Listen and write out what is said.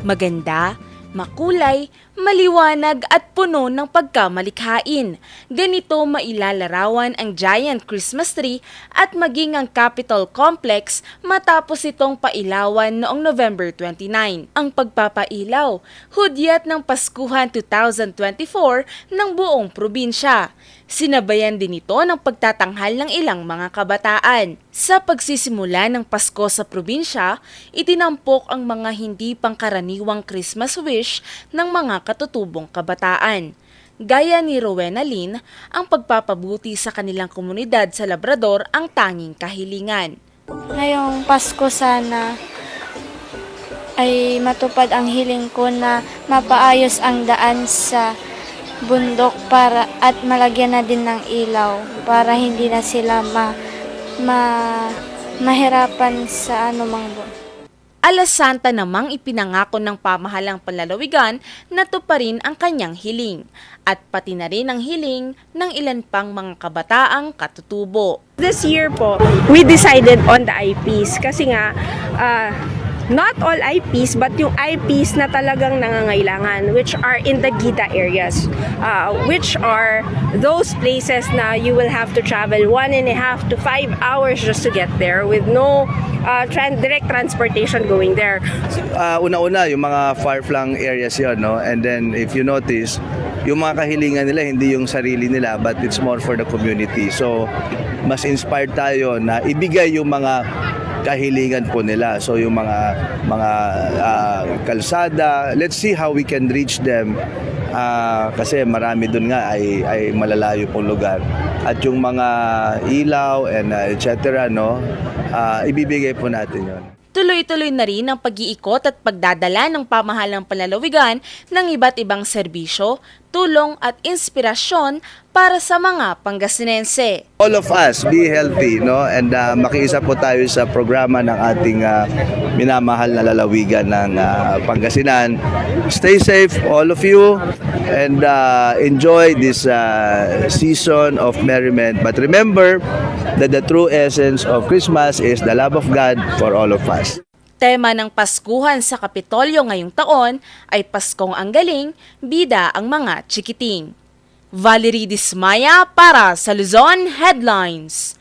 Maganda, makulay, maliwanag at puno ng pagkamalikhain. Ganito mailalarawan ang giant Christmas tree at maging ang Capitol Complex matapos itong pailawan noong November 29. Ang pagpapailaw, hudyat ng Paskuhan 2024 ng buong probinsya. Sinabayan din ito ng pagtatanghal ng ilang mga kabataan. Sa pagsisimula ng Pasko sa probinsya, itinampok ang mga hindi pangkaraniwang Christmas wish ng mga katutubong kabataan. Gaya ni Rowena Lynn, ang pagpapabuti sa kanilang komunidad sa Labrador ang tanging kahilingan. Ngayong Pasko sana ay matupad ang hiling ko na mapaayos ang daan sa bundok para at malagyan na din ng ilaw para hindi na sila ma, ma mahirapan sa anumang bu- Alas Santa namang ipinangako ng pamahalang panlalawigan na tuparin ang kanyang hiling at pati na rin ang hiling ng ilan pang mga kabataang katutubo. This year po, we decided on the eyepiece kasi nga uh, not all eyepiece but yung eyepiece na talagang nangangailangan which are in the Gita areas uh, which are those places na you will have to travel one and a half to five hours just to get there with no uh, tran- direct transportation going there. Ah, una-una yung mga far-flung areas yon no and then if you notice yung mga kahilingan nila hindi yung sarili nila but it's more for the community so mas inspired tayo na ibigay yung mga kahilingan po nila. So yung mga mga ah, kalsada let's see how we can reach them. Ah, kasi marami doon nga ay ay malalayo pong lugar. At yung mga ilaw and ah, etc no ah, ibibigay po natin yon Tuloy-tuloy na rin ang pag-iikot at pagdadala ng pamahalang panlalawigan ng iba't ibang serbisyo, tulong at inspirasyon para sa mga Pangasinense. all of us be healthy no? And uh, makiisa po tayo sa programa ng ating uh, minamahal na lalawigan ng uh, Pangasinan. Stay safe all of you and uh, enjoy this uh, season of merriment. But remember that the true essence of Christmas is the love of God for all of us Tema ng Paskuhan sa Kapitolyo ngayong taon ay Paskong ang Galing, Bida ang mga Chikiting. Valerie Dismaya para sa Luzon Headlines.